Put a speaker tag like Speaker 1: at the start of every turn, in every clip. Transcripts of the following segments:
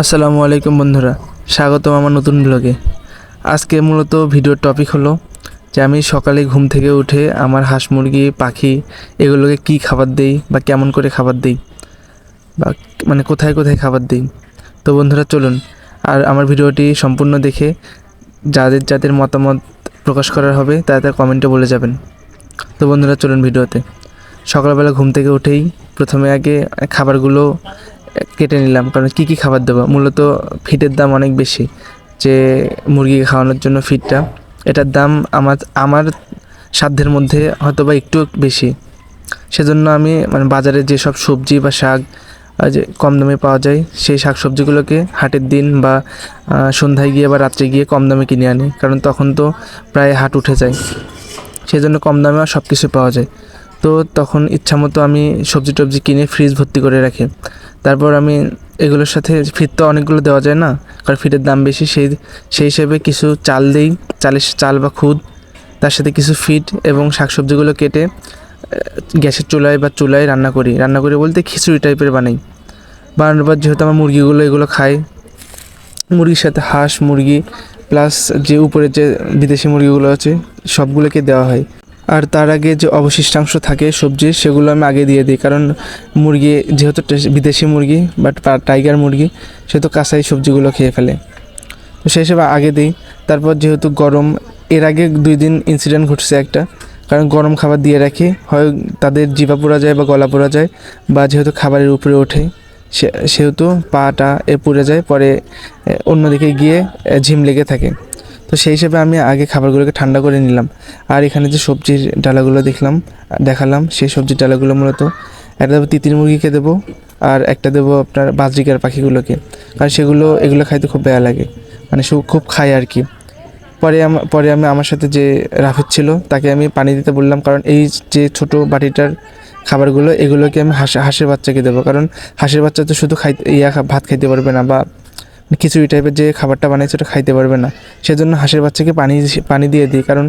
Speaker 1: আসসালামু আলাইকুম বন্ধুরা, স্বাগতম আমার নতুন ব্লগে আজকে মূলত ভিডিওর টপিক হলো যে আমি সকালে ঘুম থেকে উঠে আমার হাঁস মুরগি, পাখি এগুলোকে কি খাবার দেই বা কেমন করে খাবার দেই বা মানে কোথায় কোথায় খাবার দিই। তো বন্ধুরা, চলুন। আর আমার ভিডিওটি সম্পূর্ণ দেখে যাদের যাদের মতামত প্রকাশ করার হবে, তারা তার কমেন্টে বলে যাবেন। তো বন্ধুরা, চলুন ভিডিওতে সকালবেলা ঘুম থেকে উঠেই প্রথমে আগে খাবারগুলো কেটে নিলাম। কারণ কী কী খাবার দেবো? মূলত ফিটের দাম অনেক বেশি যে মুরগিকে খাওয়ানোর জন্য ফিটটা এটার দাম আমার আমার সাধ্যের মধ্যে হয়তো বা একটু বেশি। সেজন্য আমি মানে বাজারে যেসব সবজি বা শাক যে কম দামে পাওয়া যায়, সেই শাক সবজিগুলোকে হাটের দিন বা সন্ধ্যায় গিয়ে বা রাত্রে গিয়ে কম দামে কিনে আনি। কারণ তখন তো প্রায় হাট উঠে যায়। সেই জন্য কম দামে সব কিছু পাওয়া যায়। তো তখন ইচ্ছা মতো আমি সবজি টবজি কিনে ফ্রিজ ভর্তি করে রাখি। তারপর আমি এগুলোর সাথে ফিট তো অনেকগুলো দেওয়া যায় না, কারণ ফিটের দাম বেশি, সেই সেই হিসেবে কিছু চাল দিই, চালের চাল বা খুদ, তার সাথে কিছু ফিট এবং শাকসবজিগুলো কেটে গ্যাসের চুলায় বা চুলায় রান্না করি। রান্না করি বলতে খিচুড়ি টাইপের বানাই। বানানোর পর যেহেতু আমার মুরগিগুলো এগুলো খায় মুরগির সাথে হাঁস, মুরগি প্লাস যে উপরে যে বিদেশি মুরগিগুলো আছে, সবগুলোকে দেওয়া হয়। আর তার আগে যে অবশিষ্টাংশ থাকে সবজি, সেগুলো আমি আগে দিয়ে দিই। কারণ মুরগি যেহেতু বিদেশি মুরগি বাট টাইগার মুরগি, সে তো কাঁচাই সবজিগুলো খেয়ে ফেলে। তো সেই হিসেবে আগে দিই। তারপর যেহেতু গরম, এর আগে দুই দিন ইনসিডেন্ট ঘটছে একটা। কারণ গরম খাবার দিয়ে রাখি, হয় তাদের জিভা পোড়া যায় বা গলা পোড়া যায়, বা যেহেতু খাবারের উপরে ওঠে সেহেতু পাটা এ পুড়ে যায়, পরে অন্যদিকে গিয়ে ঝিম লেগে থাকে। তো সেই হিসেবে আমি আগে খাবারগুলোকে ঠান্ডা করে নিলাম। আর এখানে যে সবজির ডালাগুলো দেখলাম, দেখালাম, সেই সবজির ডালাগুলো মূলত একটা দেবো তিতির মুরগিকে দেবো, আর একটা দেবো আপনার বাজরিকার পাখিগুলোকে। কারণ সেগুলো, এগুলো খাইতে খুব বেয়া লাগে। মানে সে খুব খায় আর কি। পরে পরে আমি আমার সাথে যে রাফিদ ছিল, তাকে আমি পানি দিতে বললাম, কারণ এই যে ছোট বাটিটার খাবারগুলো, এগুলোকে আমি হাঁস, হাঁসের বাচ্চাকে দেবো। কারণ হাঁসের বাচ্চা তো শুধু খাই ইয়া ভাত খাইতে পারবে না বা খিচুড়ি টাইপের যে খাবারটা বানাইছে ওটা খাইতে পারবে না। সেজন্য হাঁসের বাচ্চাকে পানি পানি দিয়ে দিই, কারণ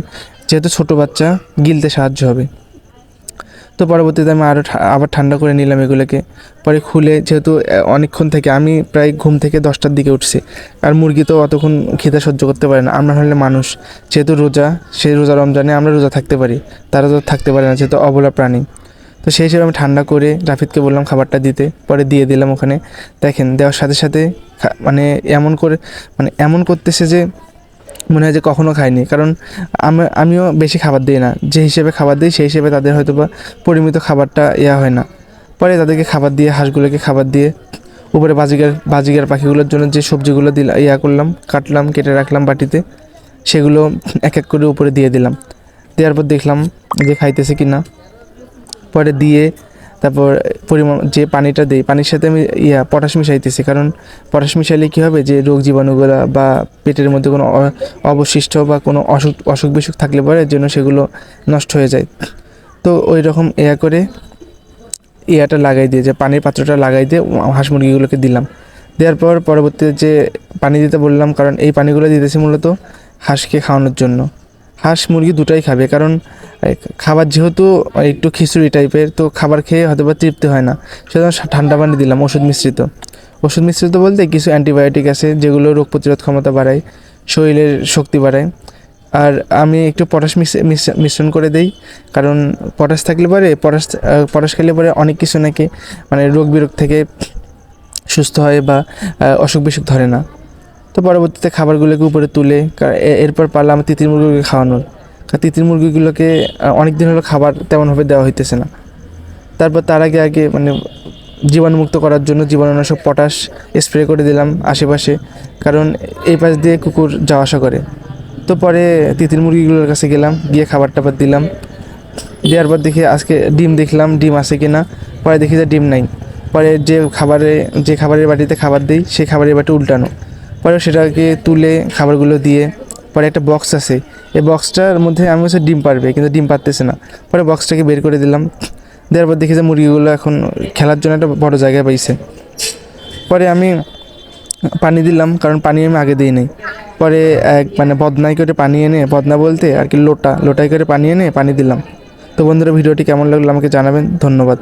Speaker 1: যেহেতু ছোট বাচ্চা, গিলতে সাহায্য হবে। তো পরবর্তীতে আমি আরও আবার ঠান্ডা করে নিলাম এগুলোকে। পরে খুলে যেহেতু অনেকক্ষণ থেকে আমি প্রায় ঘুম থেকে দশটার দিকে উঠছি। আর মুরগি তো অতক্ষণ খেতে সহ্য করতে পারে না। আমরা হলে মানুষ। যেহেতু রোজা, সেই রোজা রমজানে আমরা রোজা থাকতে পারি। তারা তো থাকতে পারে না, যেহেতু অবলা প্রাণী। তো সেই হিসেবে আমি ঠান্ডা করে রাফিদকে বললাম খাবারটা দিতে, পরে দিয়ে দিলাম ওখানে। দেখেন, দেওয়ার সাথে সাথে মানে এমন করে মানে এমন করতেছে যে মনে হয় যে কখনও খাইনি। কারণ আমি আমিও বেশি খাবার দিই না। যে হিসেবে খাবার দিই, সেই হিসেবে তাদের হয়তো বা পরিমিত খাবারটা ইয়া হয় না। পরে তাদেরকে খাবার দিয়ে, হাঁসগুলোকে খাবার দিয়ে, উপরে বাজিগার বাজিগার পাখিগুলোর জন্য যে সবজিগুলো দিলাম ইয়া করলাম, কাটলাম, কেটে রাখলাম বাটিতে, সেগুলো এক এক করে উপরে দিয়ে দিলাম। দেওয়ার পর দেখলাম যে খাইতেছে কি না পরে দিয়ে তারপর পরিমাণ যে পানিটা দিই, পানির সাথে আমি ইয়া পটাশ মিশাইতেছি। কারণ পটাশ মিশাইলে কী হবে? যে রোগ জীবাণুগুলো বা পেটের মধ্যে কোনো অবশিষ্ট বা কোনো অসুখ অসুখ বিসুখ থাকলে পরে যেন সেগুলো নষ্ট হয়ে যায়। তো ওই রকম ইয়া করে ইয়াটা লাগাই দিয়ে, যে পানির পাত্রটা লাগাই দিয়ে হাঁস মুরগিগুলোকে দিলাম। দেওয়ার পর পরবর্তীতে যে পানি দিতে বললাম, কারণ এই পানিগুলো দিতেছি মূলত হাঁসকে খাওয়ানোর জন্য। হাঁস মুরগি দুটাই খাবে, কারণ খাবার যেহেতু একটু খিচুড়ি টাইপের তো খাবার খেয়ে হয়তো বা তৃপ্তি হয় না। সেজন্য ঠান্ডা পানি দিলাম, ওষুধ মিশ্রিত। ওষুধ মিশ্রিত বলতে কিছু অ্যান্টিবায়োটিক আছে, যেগুলো রোগ প্রতিরোধ ক্ষমতা বাড়ায়, শরীরের শক্তি বাড়ায়। আর আমি একটু পটাশ মিশ- মিশ- মিশ্রণ করে দেই, কারণ পটাশ থাকলে পরে, পটাশ পটাশ খেলে পরে অনেক কিছু নাকি মানে রোগ বিরোগ থেকে সুস্থ হয় বা অসুখ বিসুখ ধরে না। তো পরবর্তীতে খাবারগুলোকে উপরে তুলে, কা- এরপর পারলাম তিতির মুরগিকে খাওয়ানোর। তিতির মুরগিগুলোকে অনেক দিন হলো খাবার তেমনভাবে দেওয়া হইতেছে না। তারপর তার আগে আগে মানে জীবাণুমুক্ত করার জন্য জীবাণুনাশক পটাশ স্প্রে করে দিলাম আশেপাশে। কারণ এই পাশ দিয়ে কুকুর যাওয়া আসা করে। তো পরে তিতির মুরগিগুলোর কাছে গেলাম, গিয়ে খাবার টাবার দিলাম। দেওয়ার পর দেখি আজকে ডিম দেখলাম, ডিম আছে কিনা। পরে দেখি যে ডিম নাই। পরে যে খাবারে, যে খাবারের বাটিতে খাবার দিই, সেই খাবারের বাটি উল্টানো। পরে সেটাকে তুলে খাবারগুলো দিয়ে, পরে একটা বক্স আছে। এই বক্সটার মধ্যে আমি হচ্ছে ডিম পারবে কিন্তু ডিম পারতেছে না। পরে বক্সটাকে বের করে দিলাম। দেওয়ার পর দেখি যে মুরগিগুলো এখন খেলার জন্য একটা বড় জায়গায় পাইছে। পরে আমি পানি দিলাম, কারণ পানি আমি আগে দিই নাই পরে এক মানে বদনাই করে পানি এনে, বদনা বলতে আর কি লোটা লোটাই করে পানি এনে পানি দিলাম। তো বন্ধুরা, ভিডিওটি কেমন লাগল আমাকে জানাবেন। ধন্যবাদ।